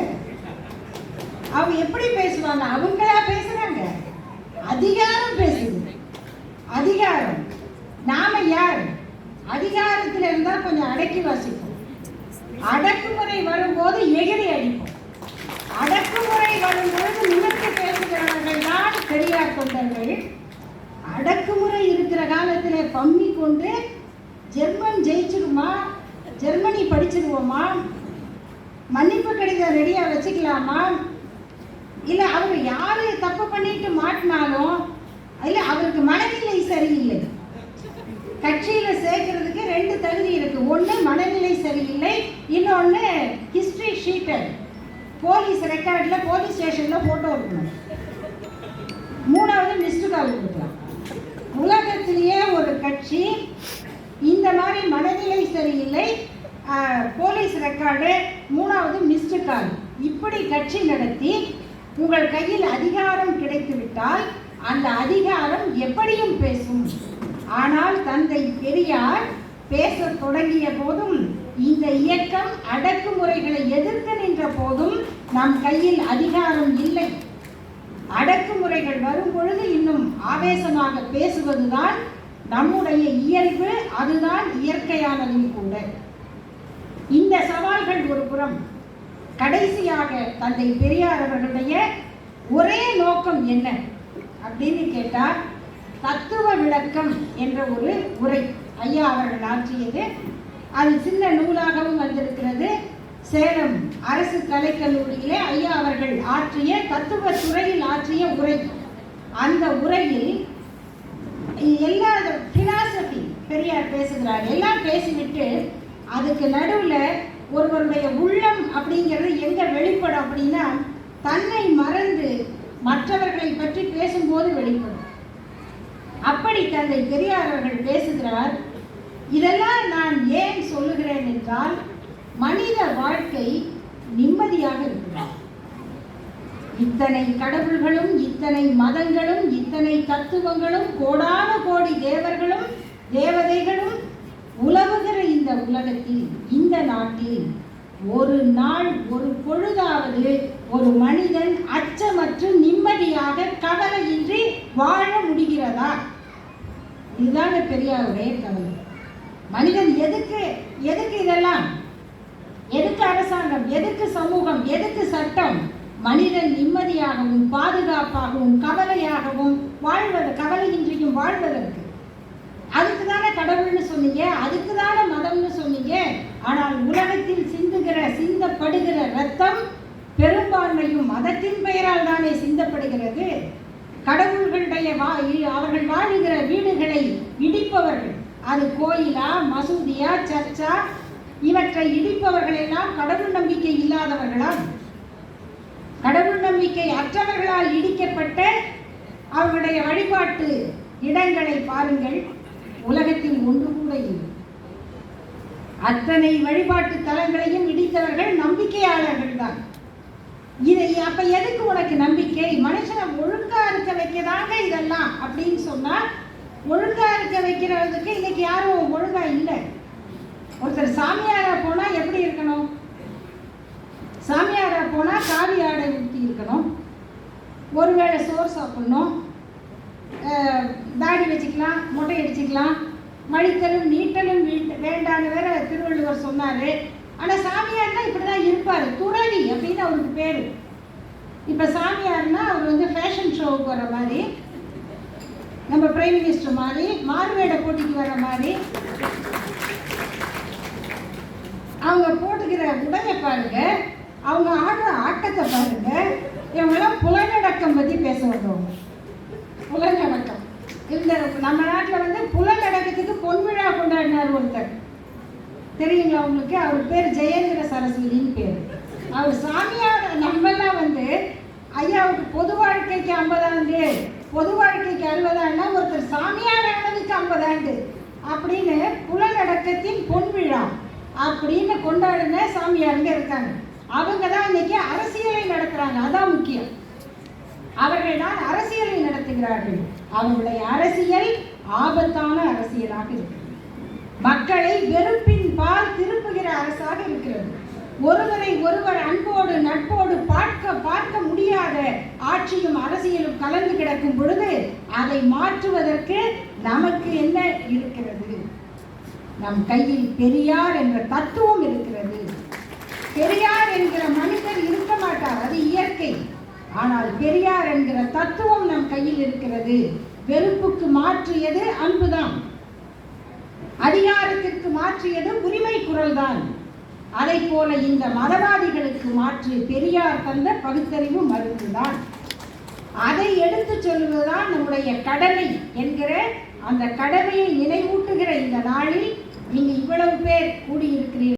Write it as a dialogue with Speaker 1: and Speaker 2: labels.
Speaker 1: பேசுவாங்க அவங்க எப்படி பேசுவாங்க? அவங்களா பேசுறாங்க? அதிகாரம் பேசுது. அதிகாரம். நாம யார்? அதிகாரத்துல இருந்தா கொஞ்சம் அடக்கி வாசிப்போம். அடக்குமுறை வரும்போது எகிரி அடிப்போம். அடக்குமுறை வரும்போது நிமிர்ந்து பேசுகிறவர்கள் தான் பெரியார் தொண்டர்கள். அடக்குமுறை இருக்கிற காலத்துல பம்மி கொண்டு ஜெர்மன் ஜெயிச்சிருமா? ஜெர்மனி படிச்சிருவோமா? மன்னிப்பு கடிதம் ரெடியா வச்சுக்கலாமா? இல்ல அவர் யாரு தப்பு பண்ணிட்டு மாட்டினாலும் இல்ல அவருக்கு மனநிலை சரியில்லை. கட்சியில சேர்க்கறதுக்கு ரெண்டு தகுதி இருக்கு. ஒன்னு மனநிலை சரியில்லை இன்னொன்னு ஹிஸ்டரி ஷீட்டர் போலீஸ் ரெக்கார்ட்ல போலீஸ் ஸ்டேஷன்ல போட்டோ இருக்கணும் மூணாவது மிஸ்டு கால் கொடுக்கலாம். உலகத்திலேயே ஒரு கட்சி இந்த மாதிரி மனநிலை சரியில்லை ஆஹ், போலீஸ் ரெக்கார்டு மூணாவது மிஸ்டு கால் இப்படி கட்சி நடத்தி உங்கள் கையில் அதிகாரம் கிடைத்துவிட்டால் அந்த அதிகாரம் எப்படியும் பேசும். ஆனால் தந்தை பெரியார் பேச தொடங்கிய போதும் இந்த இயக்கம் அடக்குமுறைகளை எதிர்த்து நின்ற போதும் நம் கையில் அதிகாரம் இல்லை. அடக்குமுறைகள் வரும் பொழுது இன்னும் ஆவேசமாக பேசுவதுதான் நம்முடைய இயல்பு அதுதான் இயற்கையானதும் கூட. இந்த சவால்கள் ஒரு புறம். கடைசியாக தந்தை பெரியார் அவர்களுடைய ஒரே நோக்கம் என்ன? அப்படின்னு கேட்டால் தத்துவ விளக்கம் என்ற ஒரு உரை ஐயா அவர்கள் ஆற்றியது. அது சின்ன நூலாகவும் வந்திருக்கிறது. சேலம் அரசு கலைக்கல்லூரியிலே ஐயா அவர்கள் ஆற்றிய தத்துவ துறையில் ஆற்றிய உரை. அந்த உரையில் எல்லா பிலாசபி பெரியார் பேசுகிறார். எல்லாம் பேசிவிட்டு அதுக்கு நடுவில் ஒருவருடைய உள்ளம் அப்படிங்கிறது எங்கே வெளிப்படும் அப்படின்னா தன்னை மறந்து மற்றவர்களை பற்றி பேசும்போது வெளிப்படும். அப்படி தந்தை பெரியார் அவர்கள் பேசுகிறார் இதெல்லாம் நான் ஏன் சொல்லுகிறேன் என்றால் மனித வாழ்க்கை நிம்மதியாக இருக்கிறார் இத்தனை கடவுள்களும் இத்தனை மதங்களும் இத்தனை தத்துவங்களும் கோடான கோடி தேவர்களும் தேவதைகளும் உலவுகிற இந்த உலகத்தில் இந்த நாட்டில் ஒரு நாள் ஒரு பொழுதாவது ஒரு மனிதன் அச்சமற்று நிம்மதியாக கவலையின்றி வாழ முடிகிறதா? இதுதாங்க பெரியாருடைய கவலை. மனிதன் எதுக்கு எதுக்கு இதெல்லாம்? எதுக்கு அரசாங்கம்? எதுக்கு சமூகம்? எதுக்கு சட்டம்? மனிதன் நிம்மதியாகவும் பாதுகாப்பாகவும் கவலையாகவும் வாழ்வது கவலையின் வாழ்வதற்கு அதுக்கு தானே கடவுள்னு சொன்னீங்க அதுக்கு தானே மதம்னு சொன்னீங்க. ஆனால் உலகத்தில் சிந்துகிற சிந்தப்படுகிற ரத்தம் பெரும்பான்மையும் மதத்தின் பெயரால் தானே சிந்தப்படுகிறது. கடவுள்களுடைய வா அவர்கள் வாழுகிற வீடுகளை இடிப்பவர்கள். அது கோயிலா மசூதியா சர்ச்சா? இவற்றை இடிப்பவர்களெல்லாம் கடவுள் நம்பிக்கை இல்லாதவர்களா? கடவுள் நம்பிக்கை அற்றவர்களால் இடிக்கப்பட்ட அவர்களுடைய வழிபாட்டு இடங்களை பாருங்கள் உலகத்தில் ஒன்று கூட இல்லை அத்தனை வழிபாட்டு தலங்களையும் இடித்தவர்கள் நம்பிக்கையாளர்கள் தான் இதை அப்ப எதுக்கு உனக்கு நம்பிக்கை? மனுஷனை ஒழுங்கா இருக்க வைக்கதாங்க இதெல்லாம் அப்படின்னு சொன்னா ஒழுங்கா இருக்க வைக்கிறதுக்கு இன்னைக்கு யாரும் ஒழுங்கா இல்லை. ஒருத்தர் சாமியாரா போனா எப்படி இருக்கணும்? சாமியாரா போனா காவி ஆடை ஊற்றி இருக்கணும். ஒருவேளை சோறு சாப்பிடணும். தாடி வச்சுக்கலாம் மொட்டை அடிச்சுக்கலாம். மழித்தலும் நீட்டலும் வீட்டு- வேண்டான்னு வேற திருவள்ளுவர் சொன்னாரு. ஆனா சாமியார்னா இப்படிதான் இருப்பாரு. துறவி அப்படின்னு அவருக்கு பேரு. இப்ப சாமியார்னா அவர் வந்து ஃபேஷன் ஷோவுக்கு வர மாதிரி நம்ம பிரைம் மினிஸ்டர் மாதிரி மாறுவேட போட்டிக்கு வர மாதிரி. அவங்க போட்டுக்கிற உடையை பாருங்க. அவங்க ஆடுற ஆட்டத்தை பாருங்க. இவங்கெல்லாம் புலனடக்கம் பத்தி பேச வந்தவங்க. புலநடக்கம் இந்த நம்ம நாட்டில் வந்து புலனடக்கத்துக்கு பொன்விழா கொண்டாடினார் ஒருத்தர். தெரியுங்களா உங்களுக்கு? அவர் பேர் ஜெயேந்திர சரஸ்வதின்னு பேர். அவர் சாமியார் நம்மெல்லாம் வந்து ஐயாவுக்கு பொது வாழ்க்கைக்கு ஐம்பதாண்டு பொது வாழ்க்கைக்கு அறுபதாண்டா ஒருத்தர் சாமியார் ஆனதுக்கு ஐம்பதாண்டு அப்படின்னு புலலடக்கத்தின் பொன் விழா அப்படின்னு கொண்டாடின சாமியாருங்க இருக்காங்க. அவங்க தான் இன்னைக்கு அரசியலை நடத்துறாங்க. அதான் முக்கியம். அவர்கள் தான் அரசியலை நடத்துகிறார்கள். அவர்களுடைய அரசியல் ஆபத்தான அரசியலாக இருக்கு. மக்களை வெறுப்பின் பால் திருப்புகிற அரசாக இருக்கிறது. ஒருவரை ஒருவர் அன்போடு நட்போடு பார்க்க பார்க்க முடியாத ஆட்சியும் அரசியலும் கலந்து கிடக்கும் பொழுது அதை மாற்றுவதற்கு நமக்கு என்ன இருக்கிறது? நம் கையில் பெரியார் என்ற தத்துவம் இருக்கிறது. பெரியார் என்கிற மனிதர் இருக்க மாட்டார் அது இயற்கை. ஆனால் பெரியார் என்கிற தத்துவம் நம் கையில் இருக்கிறது. வெறுப்புக்கு மாற்றியது அன்புதான். அதிகாரத்திற்கு மாற்றியது உரிமை குரல்தான். அதை போல இந்த மதவாதிகளுக்கு மாற்றிய பெரியார் தந்த பகுத்தறிவு மருந்துதான். அதை எடுத்து சொல்வதுதான் நம்முடைய கடமை என்கிற அந்த கடமையை நினைவூட்டுகிற இந்த நாளில் நீங்க இவ்வளவு பேர் கூடியிருக்கிறீர்கள்.